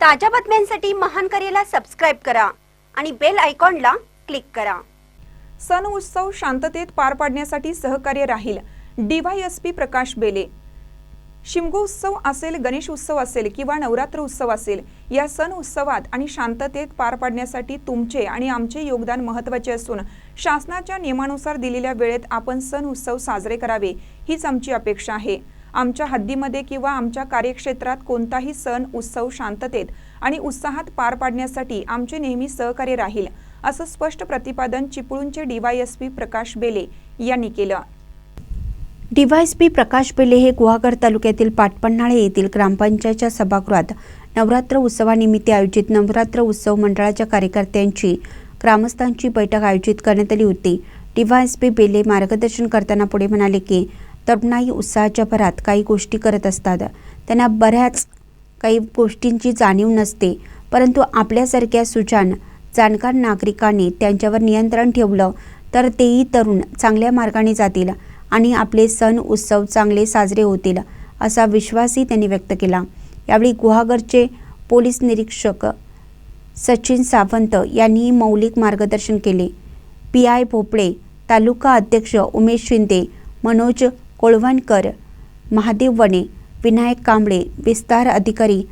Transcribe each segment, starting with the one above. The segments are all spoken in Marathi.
ताज्या बातम्यांसाठी महान करेला सबस्क्राईब करा आणि बेल आयकॉनला क्लिक करा. सण उत्सव शांततेत पार पाडण्यासाठी सहकार्य राहील. डीवायएसपी प्रकाश बेले. शिमगोत्सव असेल गणेश उत्सव असेल किंवा नवरात्र उत्सव असेल या सण उत्सवात आणि शांततेत पार पाडण्यासाठी तुमचे आणि आमचे योगदान महत्त्वाचे असून शासनाच्या नियमानुसार दिलेल्या वेळेत आपण सण उत्सव साजरे करावे हीच आमची अपेक्षा आहे. आमच्या हद्दीमध्ये किंवा आमच्या कार्यक्षेत्रात कोणताही सण उत्सव शांततेत आणि उत्साहात पार पाडण्यासाठी आमचे नेहमी सहकार्य राहील असं स्पष्ट प्रतिपादन चिपळूणचे डीवायएसपी प्रकाश बेले यांनी केलं. डीवायएसपी प्रकाश बेले हे गुहागर तालुक्यातील पाटपन्हाळे येथील ग्रामपंचायतच्या सभागृहात नवरात्र उत्सवानिमित्त आयोजित नवरात्र उत्सव मंडळाच्या कार्यकर्त्यांची ग्रामस्थांची बैठक आयोजित करण्यात आली होती. डीवायएसपी बेले मार्गदर्शन करताना पुढे म्हणाले की तरुणाई उत्साहाच्या भरात काही गोष्टी करत असतात. त्यांना बऱ्याच काही गोष्टींची जाणीव नसते. परंतु आपल्यासारख्या सुजान जाणकार नागरिकांनी त्यांच्यावर नियंत्रण ठेवलं तर तेही तरुण चांगल्या मार्गाने जातील आणि आपले सण उत्सव चांगले साजरे होतील असा विश्वासही त्यांनी व्यक्त केला. यावेळी गुहागरचे पोलीस निरीक्षक सचिन सावंत यांनी मौलिक मार्गदर्शन केले. पी. आय. भोपळे तालुका अध्यक्ष उमेश शिंदे मनोज कोळवणकर महादेव वने विनायक कांबळे विस्तार अधिकारी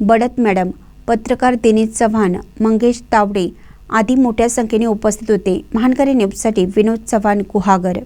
बडत मॅडम पत्रकार दिनेश चव्हाण मंगेश तावडे आदी मोठ्या संख्येने उपस्थित होते. महानकरी न्यूजसाठी विनोद चव्हाण गुहागर.